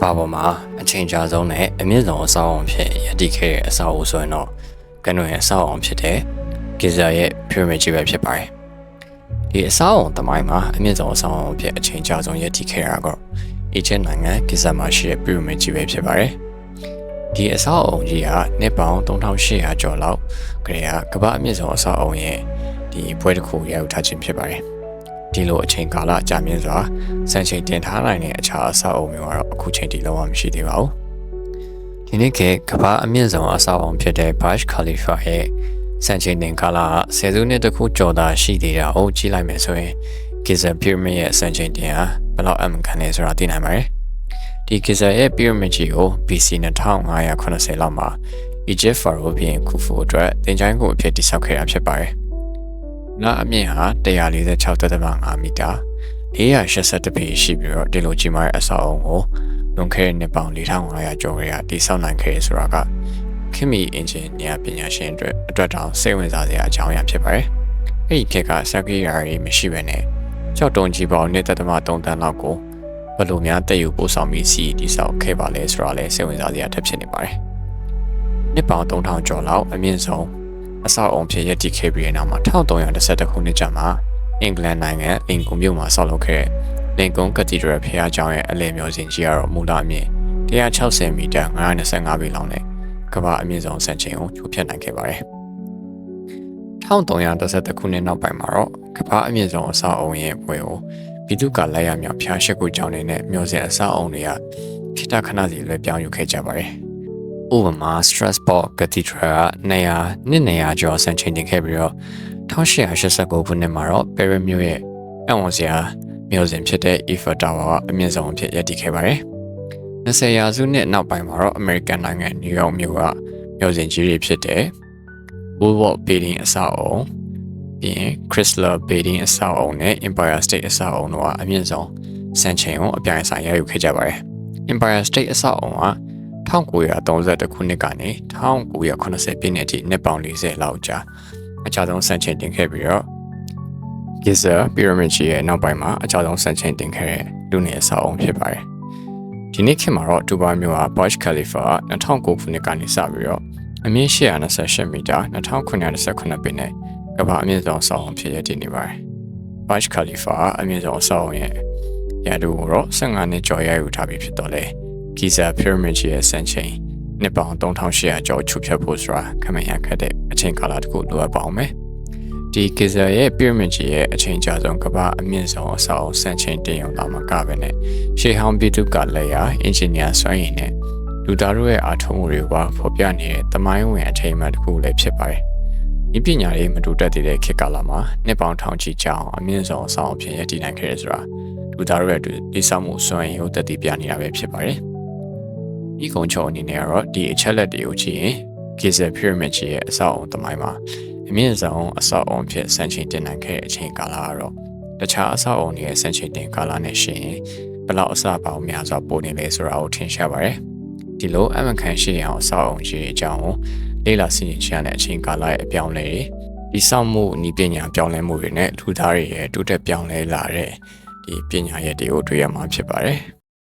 ဘာပေါ်မှာအချိန်ကြာဆုံးနဲ့အမြင့်ဆုံးအဆောက်အအုံဖြစ်ရည်တည်ခဲ့တဲ့အဆောက်အဦဆိုရင်တော့ကနွန်ရဲ့အဆောက်အအုံဖြစ်တဲ့ဂီဇာရဲ့ pyramid ကြီးပဲဖြစ်ပါတယ်။ဒီအဆောက်အအုံတမိုင်းမှာအမြင့်ဆုံးအဆောက်အအုံဖြစ်အချိန်ကြာဆုံးရည်တည်ခဲ့တာကတော့အီဂျစ်နိုင်ငံဂီဇာမှာရှိတဲ့ pyramid ကြီးပဲဖြစ်ပါတယ်။ဒီအဆောက်အအုံကြီးကနှစ်ပေါင်း3800ကျော်လောက်ကလေးကကမ္ဘာအမြင့်ဆုံးအဆောက်အအုံရဲ့ဒီဘွဲတစ်ခုရောက်ထားခြင်းဖြစ်ပါတယ်။ ဒီလိုအချိန်ကာလကြာမြင့်စွာစံချိန်တင်ထားနိုင်တဲ့အခြားအဆောက်အအုံမျိုးကတော့အခုချိန်ထိလုံးဝမရှိသေးပါဘူး။ဒီနေ့ခေတ်ကမ္ဘာအမြင့်ဆုံးအဆောက်အအုံဖြစ်တဲ့ Burj Khalifa ရဲ့စံချိန်တင်ကာလကဆယ်စုနှစ်တခုကျော်သာရှိသေးတာကိုကြည့်လိုက်မယ်ဆိုရင် Giza Pyramid ရဲ့စံချိန်တင်ဟာဘယ်လောက်အမှန်ကန်လဲဆိုတာသိနိုင်ပါတယ်။ဒီ Giza ရဲ့ Pyramid ကြီးကို BC 2580လောက်မှာ Egypt Pharaoh ဘုရင်ခူဖူအတွက်တင်ချိုင်းကိုအဖြစ်တည်ဆောက်ခဲ့တာဖြစ်ပါတယ်။ နာအမြင့်ဟာ146.5မီတာ482ပေရှိပြီးတော့ဒီလိုကြီးမားတဲ့အဆောက်အအုံကိုလွန်ခဲ့တဲ့နှစ်ပေါင်း4500ကျော်ကတည်းကတည်ဆောက်နိုင်ခဲ့ဆိုတာကခင်မီအင်ဂျင်နီယာပညာရှင်အတွက်အတွက်တောင်စိတ်ဝင်စားစရာအကြောင်းအရာဖြစ်ပါတယ်။အဲ့ဒီခေတ်ကစက်ကြီးရာတွေမရှိဘဲနဲ့ကြောက်တုံကြီးပေါင်း1.3တန်းလောက်ကိုဘယ်လိုများတည်ယူပို့ဆောင်ပြီးစီတည်ဆောက်ခဲ့ပါလဲဆိုတာလည်းစိတ်ဝင်စားစရာထပ်ဖြစ်နေပါတယ်။နှစ်ပေါင်း3000ကျော်လောက်အမြင့်ဆုံး အဆောက်အုံဖြစ်ရည်တည်ခဲ့ပြီးတဲ့နောက်မှာ1312ခုနှစ်ကျမှအင်္ဂလန်နိုင်ငံလင်ကွန်မြို့မှာဆောက်လုပ်ခဲ့တဲ့လင်ကွန်ကက်တီဒရယ်ဖျားကျောင်းရဲ့အလယ်မျိုးစင်ကြီးကတော့မူလအမြင့်160မီတာ925ပေလောက်နဲ့ကမ္ဘာအမြင့်ဆုံးစံချိန်ကိုချိုးဖျက်နိုင်ခဲ့ပါတယ်။1312ခုနှစ်နောက်ပိုင်းမှာတော့ကမ္ဘာအမြင့်ဆုံးအဆောက်အုံရဲ့ပွဲကိုပြည်သူကလက်ရမြောက်ဖျားရှိခုကျောင်းတွေနဲ့မျိုးစင်အဆောက်အုံတွေကခိတခဏစီလွှဲပြောင်းယူခဲ့ကြပါတယ်။ ဥပမာ Strasbourg Cathedral က200နှစ်200ကျော်ဆန်ချိန်တင်ခဲ့ပြီးတော့1889ခုနှစ်မှာတော့ Paris မြို့ရဲ့အဝန်စရာမြို့စဉ်ဖြစ်တဲ့ Eiffel Tower ကအမြင့်ဆုံးအဖြစ်ရည်တည်ခဲ့ပါတယ်။20ရာစုနှစ်နောက်ပိုင်းမှာတော့ American နိုင်ငံ New York မြို့ကမြို့စဉ်ကြီးတွေဖြစ်တဲ့ Woolworth Building အဆောက်အုံပြီးရင် Chrysler Building အဆောက်အုံနဲ့ Empire State အဆောက်အုံတို့ကအမြင့်ဆုံးစံချိန်ကိုအပြိုင်ဆိုင်ရယူခဲ့ကြပါတယ်။ Empire State အဆောက်အုံက 1932ခုနှစ်ကနေ1980ပြည့်နှစ်အထိနှစ်ပေါင်း40လောက်ကြာအကြဆုံးဆန့်ကျင်တင်ခဲ့ပြီးတော့ Giza Pyramid ကြီးရဲ့နောက်ပိုင်းမှာအကြဆုံးဆန့်ကျင်တင်ခဲ့တဲ့လူနေအဆောက်အုံဖြစ်ပါတယ်။ဒီနေ့ခေတ်မှာတော့ဒူဘိုင်းမြို့ဟာ Burj Khalifa 2009ခုနှစ်ကနေစပြီးတော့အမြင့်828မီတာ2929ပေနဲ့ကမ္ဘာအမြင့်ဆုံးအဆောက်အုံဖြစ်ရတည်နေပါတယ်။ Burj Khalifa အမြင့်ဆုံးအဆောက်အုံရဲ့ရတူကိုတော့15နှစ်ကျော်ရယူထားပြီးဖြစ်တော့လေ။ ဂီဇာ pyramid ရဲ့စံချိန်နှစ်ပေါင်း3800ကျော်ချုပ်ဖြတ်ဖို့ဆိုတာခမရခက်တဲ့အချိန်ကာလတစ်ခုလိုအပ်ပါအောင်မယ်။ဒီဂီဇာရဲ့ pyramid ရဲ့အချိန်ကြာဆုံးကမ္ဘာအမြင့်ဆုံးအဆောက်စံချိန်တင်ရုံတော့မကပဲနဲ့ရှေးဟောင်းပြည်သူကလည်းရာအင်ဂျင်နီယာစွမ်းရည်နဲ့လူသားတို့ရဲ့အားထုတ်မှုတွေကဖော်ပြနေတဲ့တမိုင်းဝင်အထိမ်းအမှတ်တစ်ခုလည်းဖြစ်ပါတယ်။ဒီပညာရေးမတူတက်တဲ့ခေတ်ကာလမှာနှစ်ပေါင်းထောင်ချီကြာအောင်အမြင့်ဆုံးအဆောက်အဖြစ်ရည်တည်နိုင်ခဲ့ရဆိုတာလူသားတို့ရဲ့ဒီဆောက်မှုစွမ်းရည်ကိုတက်တည်ပြနေတာပဲဖြစ်ပါတယ်။ ဤကုံချုံအနေနဲ့ကတော့ဒီအချက်လက်တွေကိုကြည့်ရင် Giza Pyramid ကြီးရဲ့အဆောက်အုံတမိုင်းမှာအမြင့်ဆုံးအဆောက်အုံဖြစ်စံချိန်တင်နိုင်ခဲ့တဲ့အချိန်ကာလကတော့တခြားအဆောက်အုံတွေရဲ့စံချိန်တင်ကာလနဲ့ရှင်ဘလောက်အစပေါင်းများစွာပိုနေလဲဆိုတာကိုထင်ရှားပါတယ်။ဒီလိုအမှန်ကန်ရှိအောင်အဆောက်အုံကြီးအကြောင်းကိုလေ့လာစီရင်ချင်တဲ့အချိန်ကာလရဲ့အပြောင်းလဲတွေဒီဆောက်မှုဤပညာပြောင်းလဲမှုတွေနဲ့လူသားတွေရဲ့တိုးတက်ပြောင်းလဲလာတဲ့ဒီပညာရဲ့တွေကိုတွေ့ရမှာဖြစ်ပါတယ်။